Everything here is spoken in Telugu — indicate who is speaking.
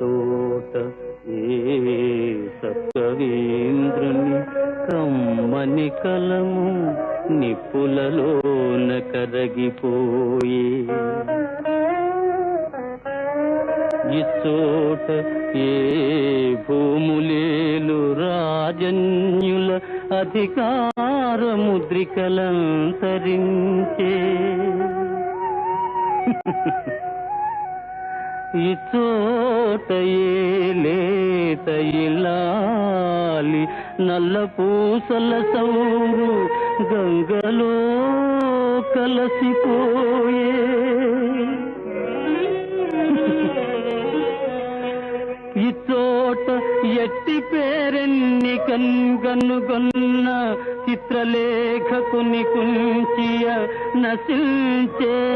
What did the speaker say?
Speaker 1: తోట ఏ సత్కవీంద్రుని కమ్మని కలము నిప్పులలోన కరగిపోయే. ఇచ్చోట ఏ భూములేలు రాజన్యుల అధికార ముద్రికలంతరించే ఇచ్చోట లేత ఇలాలి? నల్ల పూసల సౌరు గంగలో కలసిపోయే. ఇచ్చోట ఎట్టి పేరెన్ని కన్గనుగొన్న చిత్రలేఖకుని కుంచియ నశించే